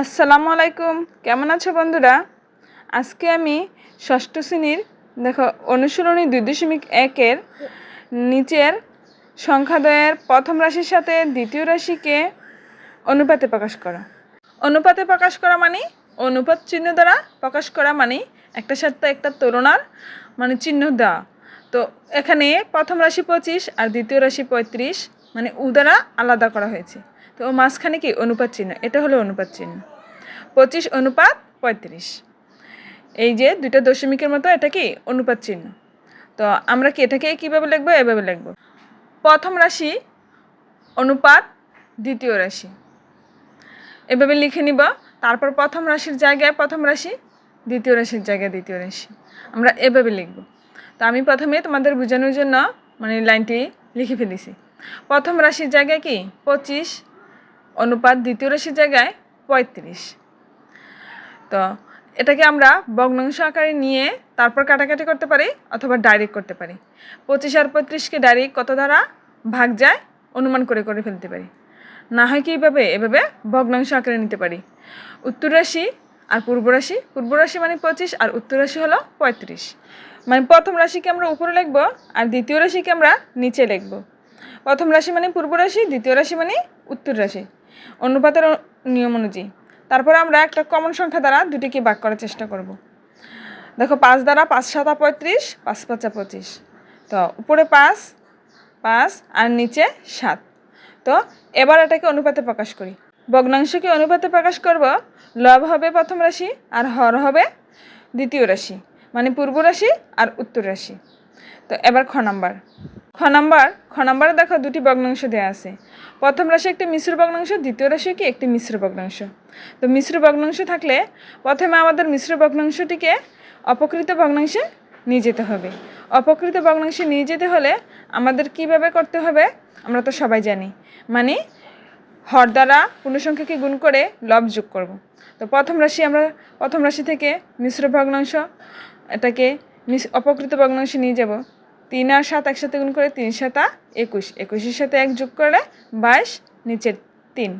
আসসালামু আলাইকুম। কেমন আছো বন্ধুরা? আজকে আমি ষষ্ঠ শ্রেণির, দেখো, অনুশীলনী দুই দশমিক একের নিচের সংখ্যাদয়ের প্রথম রাশির সাথে দ্বিতীয় রাশিকে অনুপাতে প্রকাশ করা। অনুপাতে প্রকাশ করা মানে অনুপাত চিহ্ন দ্বারা প্রকাশ করা মানে একটা সাথে একটা তুলনার মানে চিহ্ন দেওয়া। তো এখানে প্রথম রাশি পঁচিশ আর দ্বিতীয় রাশি পঁয়ত্রিশ। মানে উ দ্বারা আলাদা করা হয়েছে। তো মাঝখানে কি? অনুপাত চিহ্ন। এটা হলো অনুপাত চিহ্ন। পঁচিশ অনুপাত পঁয়ত্রিশ। এই যে দুইটা দশমিকের মতো এটা কি? অনুপাত চিহ্ন। তো আমরা কি এটাকে কীভাবে লিখব? এভাবে লিখব। প্রথম রাশি অনুপাত, দ্বিতীয় রাশি। এভাবে লিখে নিব। তারপর প্রথম রাশির জায়গায় প্রথম রাশি, দ্বিতীয় রাশির জায়গায় দ্বিতীয় রাশি। আমরা এভাবে লিখব। তো আমি প্রথমে তোমাদের বোঝানোর জন্য মানে লাইনটি লিখে ফেলেছি। প্রথম রাশির জায়গায় কি? পঁচিশ। অনুপাত দ্বিতীয় রাশির জায়গায় পঁয়ত্রিশ। তো এটাকে আমরা ভগ্নাংশ আকারে নিয়ে তারপর কাটাকাটি করতে পারি অথবা ডাইরেক্ট করতে পারি। পঁচিশ আর পঁয়ত্রিশকে ডাইরেক্ট কত দ্বারা ভাগ যায়? অনুমান করে করে ফেলতে পারি। না হয় কি এভাবে? এভাবে ভগ্নাংশ আকারে নিতে পারি। উত্তর রাশি আর পূর্ব রাশি। পূর্ব রাশি মানে পঁচিশ আর উত্তর রাশি হলো পঁয়ত্রিশ। মানে প্রথম রাশিকে আমরা উপরে লিখব আর দ্বিতীয় রাশিকে আমরা নিচে লিখব। প্রথম রাশি মানে পূর্ব রাশি, দ্বিতীয় রাশি মানে উত্তর রাশি। অনুপাতের নিয়ম অনুযায়ী। তারপরে আমরা একটা কমন সংখ্যা দ্বারা দুটিকে ভাগ করার চেষ্টা করব। দেখো, পাঁচ দ্বারা পাঁচ সাতা পঁয়ত্রিশ, পাঁচ পাঁচা পঁচিশ। তো উপরে পাঁচ পাঁচ আর নিচে সাত। তো এবার এটাকে অনুপাতে প্রকাশ করি। ভগ্নাংশকে অনুপাতে প্রকাশ করব, লব হবে প্রথম রাশি আর হর হবে দ্বিতীয় রাশি। মানে পূর্ব রাশি আর উত্তর রাশি। তো এবার খ নাম্বার। খ নাম্বার, খ নাম্বারে দেখো দুটি ভগ্নাংশ দেওয়া আছে। প্রথম রাশি একটি মিশ্র ভগ্নাংশ, দ্বিতীয় রাশি কি একটি মিশ্র ভগ্নাংশ। তো মিশ্র ভগ্নাংশ থাকলে প্রথমে আমাদের মিশ্র ভগ্নাংশটিকে অপকৃত ভগ্নাংশে নিয়ে যেতে হবে। অপকৃত ভগ্নাংশে নিয়ে যেতে হলে আমাদের কীভাবে করতে হবে, আমরা তো সবাই জানি। মানে হর দ্বারা পূর্ণসংখ্যাকে গুণ করে লব যোগ করব। তো প্রথম রাশি আমরা, প্রথম রাশি থেকে মিশ্র ভগ্নাংশ এটাকে অপকৃত ভগ্নাংশে নিয়ে যাব। তিন আর সাত একসাথে গুণ করে তিন সাতা একুশ। একুশের সাথে এক যোগ করলে বাইশ, নিচের তিন।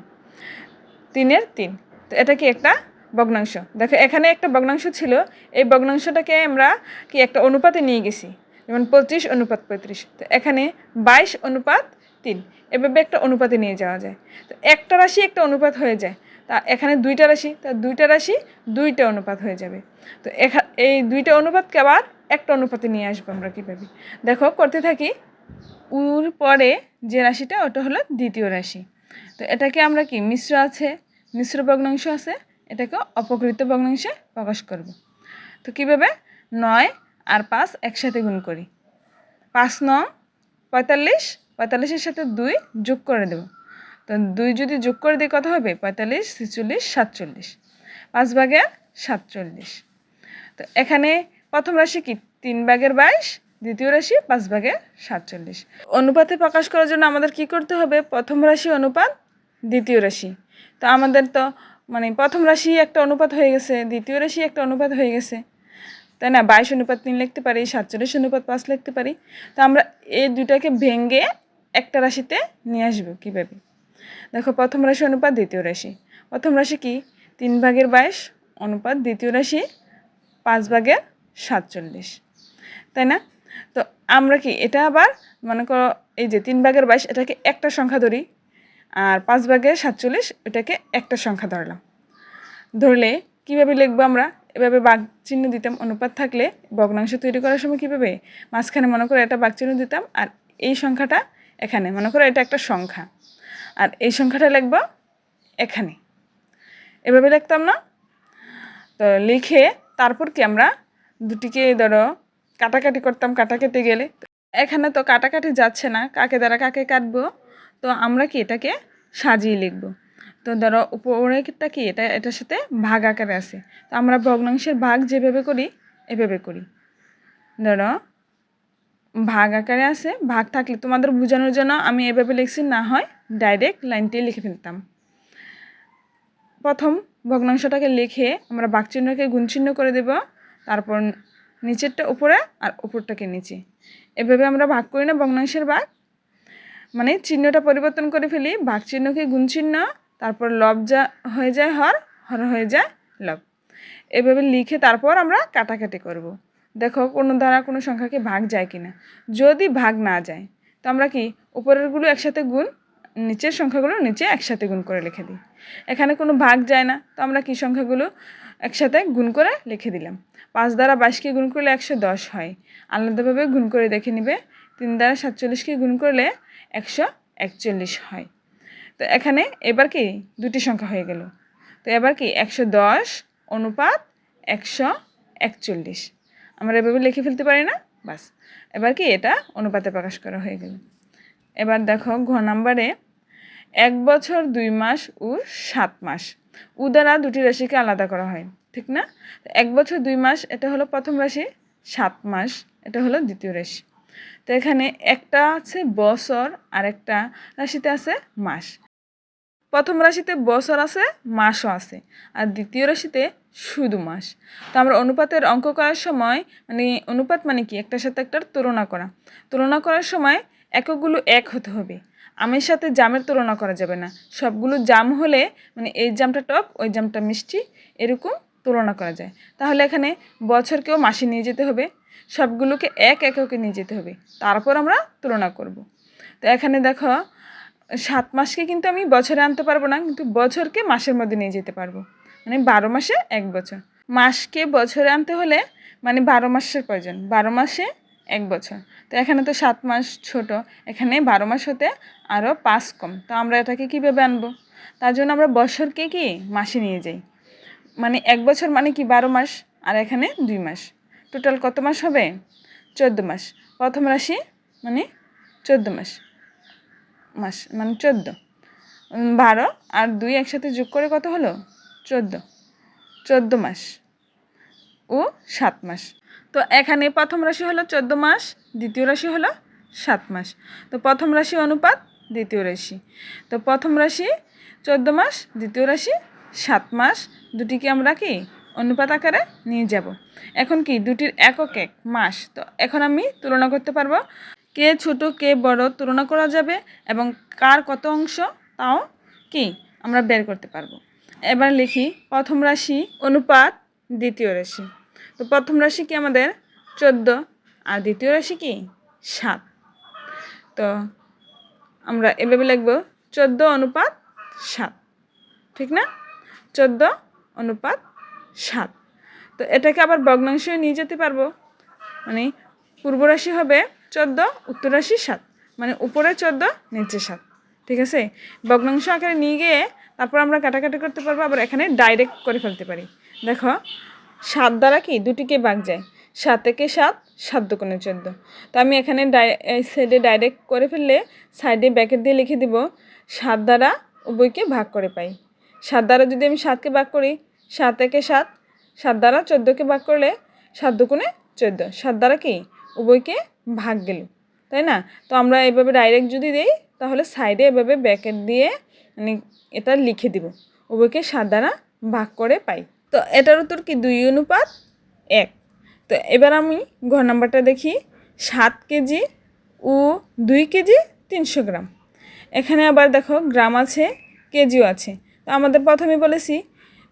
তিনের তিন। তো এটা কি একটা ভগ্নাংশ? দেখো, এখানে একটা ভগ্নাংশ ছিল। এই ভগ্নাংশটাকে আমরা কি একটা অনুপাতে নিয়ে গেছি? যেমন পঁচিশ অনুপাত পঁয়ত্রিশ। তো এখানে বাইশ অনুপাত তিন। এভাবে একটা অনুপাতে নিয়ে যাওয়া যায়। তো একটা রাশি একটা অনুপাত হয়ে যায়। তা এখানে দুইটা রাশি, তা দুইটা রাশি দুইটা অনুপাত হয়ে যাবে। তো এখা, এই দুইটা অনুপাতকে আবার একটা অনুপাতে নিয়ে আসব আমরা কীভাবে? দেখো, করতে থাকি, উর পরে যে রাশিটা, ওটা হলো দ্বিতীয় রাশি। তো এটাকে আমরা কি, মিশ্র আছে, মিশ্র ভগ্নাংশ আছে, এটাকে অপকৃত ভগ্নাংশে প্রকাশ করব। তো কীভাবে? নয় আর পাঁচ একসাথে গুণ করি। পাঁচ নং পঁয়তাল্লিশ, পঁয়তাল্লিশের সাথে দুই যোগ করে দেব। তো দুই যদি যোগ করে দিই কত হবে? পঁয়তাল্লিশ, ছেচল্লিশ, সাতচল্লিশ। পাঁচ ভাগের সাতচল্লিশ। তো এখানে প্রথম রাশি কি? তিন ভাগের বাইশ, দ্বিতীয় রাশি পাঁচ ভাগের সাতচল্লিশ। অনুপাতে প্রকাশ করার জন্য আমাদের কি করতে হবে? প্রথম রাশি অনুপাত, দ্বিতীয় রাশি। তো আমাদের তো মানে প্রথম রাশি একটা অনুপাত হয়ে গেছে, দ্বিতীয় রাশি একটা অনুপাত হয়ে গেছে। তাই না? বাইশ অনুপাত তিন লিখতে পারি, সাতচল্লিশ অনুপাত পাঁচ লিখতে পারি। তো আমরা এই দুটাকে ভেঙে একটা রাশিতে নিয়ে আসব কীভাবে? দেখো, প্রথম রাশি অনুপাত, দ্বিতীয় রাশি। প্রথম রাশি কি? তিন ভাগের বাইশ, অনুপাত, দ্বিতীয় রাশি পাঁচ ভাগের সাতচল্লিশ। তাই না? তো আমরা কি এটা আবার, মনে করো, এই যে তিন ভাগের বাইশ, এটাকে একটা সংখ্যা ধরি, আর পাঁচ ভাগের সাতচল্লিশ, এটাকে একটা সংখ্যা ধরলাম। ধরলে কীভাবে লিখব আমরা? এভাবে বাঘ চিহ্ন দিতাম, অনুপাত থাকলে ভগ্নাংশ তৈরি করার সময় কীভাবে? মাঝখানে মনে করো এটা বাঘ চিহ্ন দিতাম, আর এই সংখ্যাটা এখানে, মনে করো এটা একটা সংখ্যা। আর এই সংখ্যাটা লিখব এখানে। এভাবে লিখতাম না। তো লিখে তারপর কি আমরা দুটিকে ধরো কাটাকাটি করতাম, কাটাকাটি গেলে। এখানে তো কাটাকাটি যাচ্ছে না, কাকে দ্বারা কাকে কাটবো? তো আমরা কি এটাকে সাজিয়ে লিখব। তো ধরো উপরেটা কি এটা, এটার সাথে ভাগ আকারে আছে। তো আমরা ভগ্নাংশের ভাগ যেভাবে করি, এভাবে করি। ধরো ভাগ আকারে আছে, ভাগ থাকলে তোমাদের বোঝানোর জন্য আমি এভাবে লিখছি, না হয় ডাইরেক্ট লাইনটি লিখে ফেলতাম। প্রথম ভগ্নাংশটাকে লিখে আমরা বাকচিহ্নকে গুণচিহ্ন করে দেব, তারপর নিচেরটা উপরে আর উপরটাকে নিচে। এভাবে আমরা ভাগ করি না ভগ্নাংশের ভাগ। মানে চিহ্নটা পরিবর্তন করে ফেলি ভাগ চিহ্নকে গুণ চিহ্ন তারপর লব যা হয়ে যায় হর হর হয়ে যায় লব। এভাবে লিখে তারপর আমরা কাটাকাটি করব। দেখো কোনো দ্বারা কোনো সংখ্যাকে ভাগ যায় কি না যদি ভাগ না যায়, তো আমরা কি উপরেরগুলো একসাথে গুণ নিচের সংখ্যাগুলো নিচে একসাথে গুণ করে লিখে দিই। এখানে কোনো ভাগ যায় না, তো আমরা কী সংখ্যাগুলো একসাথে গুণ করে লিখে দিলাম। পাঁচ দ্বারা বাইশকে গুণ করলে একশো দশ হয়। আলাদাভাবে গুণ করে দেখে নিবে, তিন দ্বারা সাতচল্লিশকে গুণ করলে একশো একচল্লিশ হয়। তো এখানে এবার কি দুটি সংখ্যা হয়ে গেল। তো এবার কি একশো দশ অনুপাত একশো একচল্লিশ। আমরা এভাবে লিখে ফেলতে পারি না, বাস। এবার কি এটা অনুপাতে প্রকাশ করা হয়ে গেল। এবার দেখো ঘ নাম্বারে, এক বছর দুই মাস ও সাত মাস। উ দ্বারা দুটি রাশিকে আলাদা করা হয়, ঠিক না? এক বছর দুই মাস, এটা হলো প্রথম রাশি, সাত মাস, এটা হলো দ্বিতীয় রাশি। তো এখানে একটা আছে বছর আর একটা রাশিতে আছে মাস। প্রথম রাশিতে বছর আছে, মাসও আছে, আর দ্বিতীয় রাশিতে শুধু মাস। তো আমরা অনুপাতের অঙ্ক করার সময় মানে অনুপাত মানে কি? একটার সাথে একটার তুলনা করা। তুলনা করার সময় এককগুলো এক হতে হবে। আমের সাথে জামের তুলনা করা যাবে না। সবগুলো জাম হলে মানে এই জামটা টক, ওই জামটা মিষ্টি, এরকম তুলনা করা যায়। তাহলে এখানে বছরকেও মাসে নিয়ে যেতে হবে। সবগুলোকে এক এককে নিয়ে যেতে হবে। তারপর আমরা তুলনা করব। তো এখানে দেখো, সাত মাসকে কিন্তু আমি বছরে আনতে পারব না, কিন্তু বছরকে মাসের মধ্যে নিয়ে যেতে পারব। মানে বারো মাসে এক বছর। মাসকে বছরে আনতে হলে মানে বারো মাসের প্রয়োজন। বারো মাসে এক বছর। তো এখানে তো সাত মাস ছোট, এখানে বারো মাস হতে আরও পাঁচ কম। তো আমরা এটাকে কীভাবে আনব? তার জন্য আমরা বছরকে কি মাসে নিয়ে যাই। মানে এক বছর মানে কি বারো মাস আর এখানে দুই মাস। টোটাল কত মাস হবে? চোদ্দ মাস। প্রথম রাশি মানে চোদ্দ মাস। মাস মানে চোদ্দ। বারো আর দুই একসাথে যোগ করে কত হলো? চোদ্দ। চোদ্দ মাস ও সাত মাস। তো এখানে প্রথম রাশি হলো চোদ্দ মাস, দ্বিতীয় রাশি হলো সাত মাস। তো প্রথম রাশি অনুপাত, দ্বিতীয় রাশি। তো প্রথম রাশি চোদ্দ মাস, দ্বিতীয় রাশি সাত মাস। দুটিকে আমরা কি? অনুপাত আকারে নিয়ে যাব। এখন কি? দুটির একক এক মাস। তো এখন আমি তুলনা করতে পারব কে ছোট, কে বড় তুলনা করা যাবে এবং কার কত অংশ তাও কি আমরা বের করতে পারব। এবার লিখি প্রথম রাশি অনুপাত, দ্বিতীয় রাশি। তো প্রথম রাশি কি আমাদের? চোদ্দ। আর দ্বিতীয় রাশি কি? সাত। তো আমরা এভাবে লিখব, চোদ্দ অনুপাত সাত। ঠিক না? চোদ্দ অনুপাত সাত। তো এটাকে আবার ভগ্নাংশে নিয়ে যেতে পারব। মানে পূর্ব রাশি হবে চোদ্দ, উত্তর রাশি সাত। মানে উপরে চোদ্দ, নিচে সাত। ঠিক আছে? ভগ্নাংশ আকারে নিয়ে গিয়ে তারপর আমরা কাটাকাটি করতে পারব, আবার এখানে ডাইরেক্ট করে ফেলতে পারি। দেখো সাত দ্বারা কি? দুটিকে বাগ যায়। সাত থেকে সাত সাত দোকানে চোদ্দ। তো আমি এখানে ডাই সাইডে ডাইরেক্ট করে ফেললে সাইডে ব্যাকেট দিয়ে লিখে দিব, সাত দ্বারা উভয়কে ভাগ করে পাই। সাত দ্বারা যদি আমি সাতকে ভাগ করি, সাত থেকে সাত সাত দ্বারা চোদ্দোকে ভাগ করলে সাত দুগুণে চোদ্দ। সাত দ্বারা কি? উভয়কে ভাগ গেল। তাই না? তো আমরা এভাবে ডাইরেক্ট যদি দিই, তাহলে সাইডে এভাবে ব্যাকেট দিয়ে মানে এটা লিখে দিব। উভয়কে সাত দ্বারা ভাগ করে পাই। তো এটার উত্তর কি? দুই অনুপাত এক। তো এবার আমি ঘর নাম্বারটা দেখি। সাত কেজি ও দুই কেজি তিনশো গ্রাম। এখানে আবার দেখো গ্রাম আছে, কেজিও আছে। তো আমাদের প্রথমে বলেছি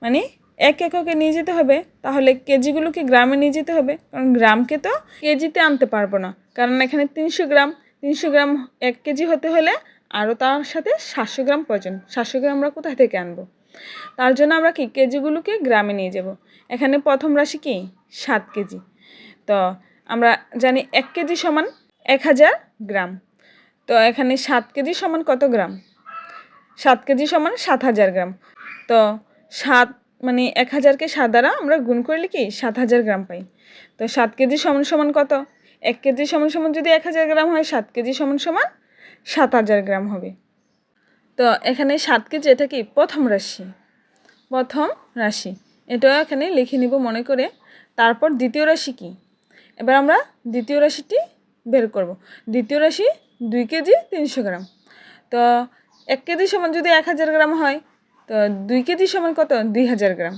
মানে এক এককে নিয়ে যেতে হবে, তাহলে কেজিগুলোকে গ্রামে নিয়ে যেতে হবে। কারণ গ্রামকে তো কেজিতে আনতে পারব না। কারণ এখানে তিনশো গ্রাম তিনশো গ্রাম এক কেজি হতে হলে আরও তার সাথে সাতশো গ্রাম প্রয়োজন। সাতশো গ্রাম আমরা কোথায় থেকে আনব? তার জন্য আমরা কি কেজিগুলোকে গ্রামে নিয়ে যাব? এখানে প্রথম রাশি কি? সাত কেজি। তো আমরা জানি এক কেজি সমান এক হাজার গ্রাম। তো এখানে সাত কেজি সমান কত গ্রাম? সাত কেজি সমান সাত হাজার গ্রাম। তো সাত মানে এক হাজারকে সাত দ্বারা আমরা গুণ করলে কি? সাত হাজার গ্রাম পাই। তো সাত কেজি সমান সমান কত? এক কেজি সমান সমান যদি এক হাজার গ্রাম হয়, সাত কেজি সমান সমান সাত হাজার গ্রাম হবে। তো এখানে সাত কেজি এটা কি? প্রথম রাশি। প্রথম রাশি। এটাও এখানে লিখে নিব মনে করে। তারপর দ্বিতীয় রাশি কি? এবার আমরা দ্বিতীয় রাশিটি বের করব। দ্বিতীয় রাশি দুই কেজি তিনশো গ্রাম। তো এক কেজি সমান যদি এক হাজার গ্রাম হয়, তো দুই কেজি সমান কত? দুই হাজার গ্রাম।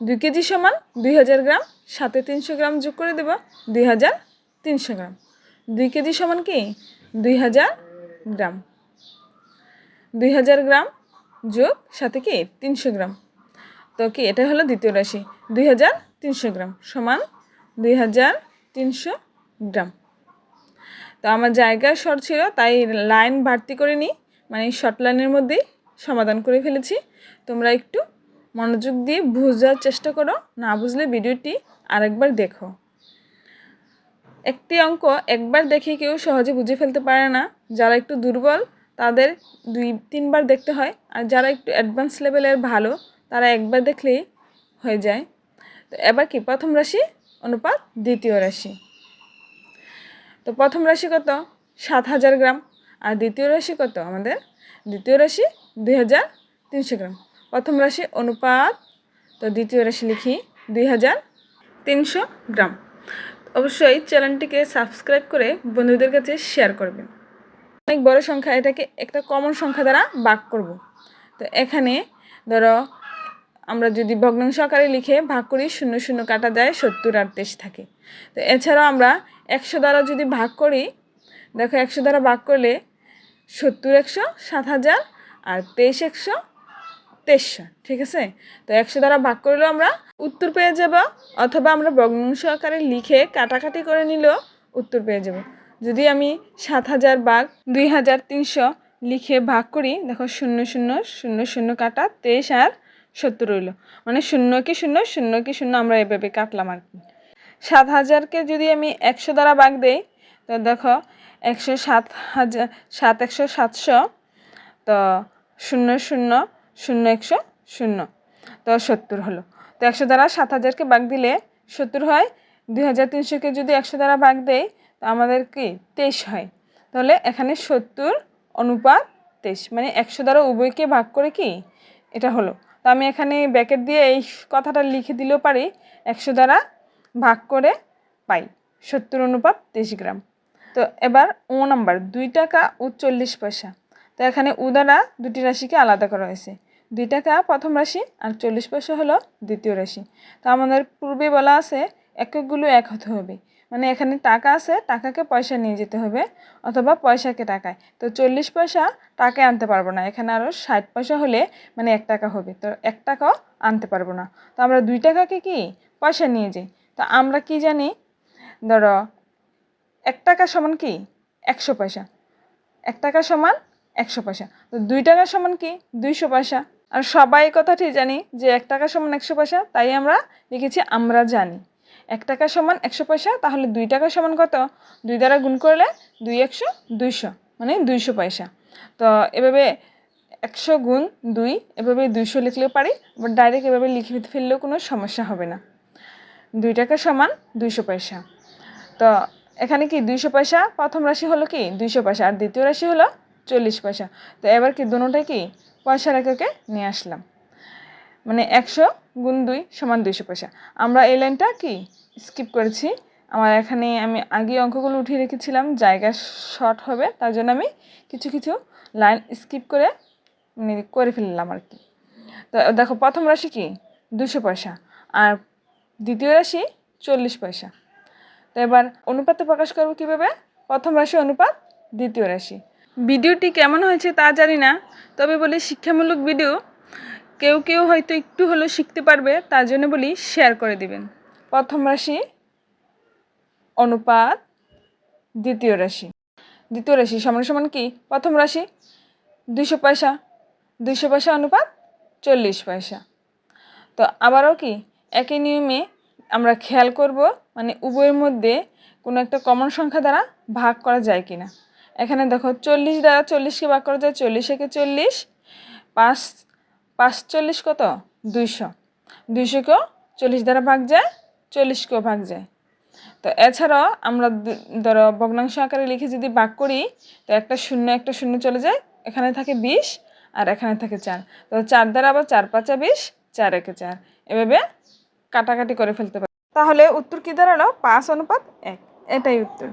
দুই কেজি সমান দুই হাজার গ্রাম, সাথে তিনশো গ্রাম যোগ করে দেব, দুই হাজার তিনশো গ্রাম। দুই কেজি সমান কি? দুই হাজার গ্রাম। দুই হাজার গ্রাম যোগ সাথে কি তিনশো গ্রাম। তো কি এটা হলো দ্বিতীয় রাশি। দুই হাজার তিনশো গ্রাম সমান দুই হাজার তিনশো গ্রাম। তো আমার জায়গা শর্ট ছিল, তাই লাইন বাড়তি করে নিই। মানে শর্ট লাইনের মধ্যেই সমাধান করে ফেলেছি। তোমরা একটু মনোযোগ দিয়ে বোঝার চেষ্টা করো, না বুঝলে ভিডিওটি আরেকবার দেখো। একটি অঙ্ক একবার দেখে কেউ সহজে বুঝে ফেলতে পারে না। যারা একটু দুর্বল তাদের দুই, তিনবার দেখতে হয়। আর যারা একটু অ্যাডভান্স লেভেলের ভালো, তারা একবার দেখলেই হয়ে যায়। তো এবার কি? প্রথম রাশি অনুপাত, দ্বিতীয় রাশি। তো প্রথম রাশি কত? সাত হাজার গ্রাম। আর দ্বিতীয় রাশি কত? আমাদের দ্বিতীয় রাশি দুই হাজার তিনশো গ্রাম। প্রথম রাশি অনুপাত, তো দ্বিতীয় রাশি লিখি দুই হাজার তিনশো গ্রাম। অবশ্যই চ্যানেলটিকে সাবস্ক্রাইব করে বন্ধুদের কাছে শেয়ার করবেন। অনেক বড় সংখ্যা, এটাকে একটা কমন সংখ্যা দ্বারা ভাগ করব। তো এখানে ধরো আমরা যদি ভগ্নাংশ আকারে লিখে ভাগ করি, শূন্য শূন্য কাটা যায়, সত্তর আর তেইশ থাকে। তো এছাড়াও আমরা একশো দ্বারা যদি ভাগ করি, দেখো একশো দ্বারা ভাগ করলে সত্তর একশো, সাত হাজার আর তেইশ একশো, তেইশশো, ঠিক আছে? তো একশো দ্বারা ভাগ করলেও আমরা উত্তর পেয়ে যাব, অথবা আমরা ভগ্নাংশ আকারে লিখে কাটাকাটি করে নিলেও উত্তর পেয়ে যাব। যদি আমি সাত হাজার বাঘ দুই হাজার তিনশো লিখে ভাগ করি, দেখো শূন্য শূন্য শূন্য শূন্য কাটা, তেইশ আর সত্তর রইল মানে শূন্য কি শূন্য শূন্য কি শূন্য আমরা এভাবে কাটলাম আর কি। সাত হাজারকে যদি আমি একশো দ্বারা ভাগ দেই, তো দেখো একশো সাত হাজার, সাত একশো সাতশো, তো শূন্য শূন্য শূন্য একশো শূন্য, তো সত্তর হলো। তো একশো দ্বারা সাত হাজারকে ভাগ দিলে সত্তর হয়। দুই হাজার তিনশোকে যদি একশো দ্বারা ভাগ দেই তো আমাদের কি? তেইশ হয়। তাহলে এখানে সত্তর অনুপাত তেইশ মানে একশো দ্বারা উভয়কে ভাগ করে কি? এটা হলো। তো আমি এখানে ব্যাকেট দিয়ে এই কথাটা লিখে দিলেও পারি, একশো দ্বারা ভাগ করে পাই, সত্তর অনুপাত তেইশ গ্রাম। তো এবার ও নাম্বার, দুই টাকা ও চল্লিশ পয়সা। তো এখানে উ দ্বারা দুটি রাশিকে আলাদা করা হয়েছে। দুই টাকা প্রথম রাশি আর চল্লিশ পয়সা হলো দ্বিতীয় রাশি। তো আমাদের পূর্বে বলা আছে এককগুলো এক হতে হবে। মানে এখানে টাকা আছে, টাকাকে পয়সা নিয়ে যেতে হবে অথবা পয়সাকে টাকায়। তো চল্লিশ পয়সা টাকায় আনতে পারব না। এখানে আরও ষাট পয়সা হলে মানে এক টাকা হবে। তো এক টাকাও আনতে পারব না। তো আমরা দুই টাকাকে কি? পয়সা নিয়ে যাই। তো আমরা কি জানি? ধরো এক টাকা সমান কি? একশো পয়সা। এক টাকা সমান একশো পয়সা। তো দুই টাকা সমান কি? দুইশো পয়সা। আর সবাই কথাটি জানি যে এক টাকা সমান একশো পয়সা, তাই আমরা লিখেছি আমরা জানি। এক টাকা সমান একশো পয়সা, তাহলে দুই টাকা সমান কত? দুই দ্বারা গুণ করলে দুই একশো, দুইশো মানে দুইশো পয়সা। তো এভাবে একশো গুণ দুই, এভাবে দুইশো লিখলেও পারি, আবার ডাইরেক্ট এভাবে লিখে ফেললেও কোনো সমস্যা হবে না। দুই টাকা সমান দুইশো পয়সা। তো এখানে কি দুইশো পয়সা? প্রথম রাশি হলো কি? দুইশো পয়সা। আর দ্বিতীয় রাশি হলো চল্লিশ পয়সা। তো এবার কি দুটোটাই কি? পয়সা রেখাকে নিয়ে আসলাম। মানে একশো গুণ দুই সমান দুইশো পয়সা। আমরা এই লাইনটা কি? স্কিপ করেছি। আমার এখানে আমি আগে অঙ্কগুলো উঠিয়ে রেখেছিলাম, জায়গা শর্ট হবে, তার জন্য আমি কিছু কিছু লাইন স্কিপ করে মানে করে ফেললাম আর কি। তো দেখো, প্রথম রাশি কি? দুশো পয়সা। আর দ্বিতীয় রাশি চল্লিশ পয়সা। তো এবার অনুপাতে প্রকাশ করব কীভাবে? প্রথম রাশি অনুপাত, দ্বিতীয় রাশি। ভিডিওটি কেমন হয়েছে তা জানি না, তবে বলি শিক্ষামূলক ভিডিও কেউ কেউ হয়তো একটু হলেও শিখতে পারবে, তার জন্য বলি শেয়ার করে দিবেন। প্রথম রাশি অনুপাত, দ্বিতীয় রাশি। দ্বিতীয় রাশি সমান সমান কি? প্রথম রাশি দুইশো পয়সা দুইশো পয়সা অনুপাত চল্লিশ পয়সা। তো আবারও কি? একই নিয়মে আমরা খেয়াল করব মানে উভয়ের মধ্যে কোনো একটা কমন সংখ্যা দ্বারা ভাগ করা যায় কি না এখানে দেখো চল্লিশ দ্বারা চল্লিশকে ভাগ করা যায়, চল্লিশ একে চল্লিশ, পাঁচ পাঁচচল্লিশ কত? দুইশো। দুইশোকেও চল্লিশ দ্বারা ভাগ যায় চল্লিশকেও ভাগ যায়। তো এছাড়াও আমরা ধরো ভগ্নাংশ আকারে লিখে যদি ভাগ করি, তো একটা শূন্য একটা শূন্য চলে যায়। এখানে থাকে বিশ আর এখানে থাকে চার। তো চার দ্বারা আবার চার পাঁচা বিশ, চার একে চার। এভাবে কাটাকাটি করে ফেলতে পারি। তাহলে উত্তর কী দাঁড়াল? পাঁচ অনুপাত এক। এটাই উত্তর।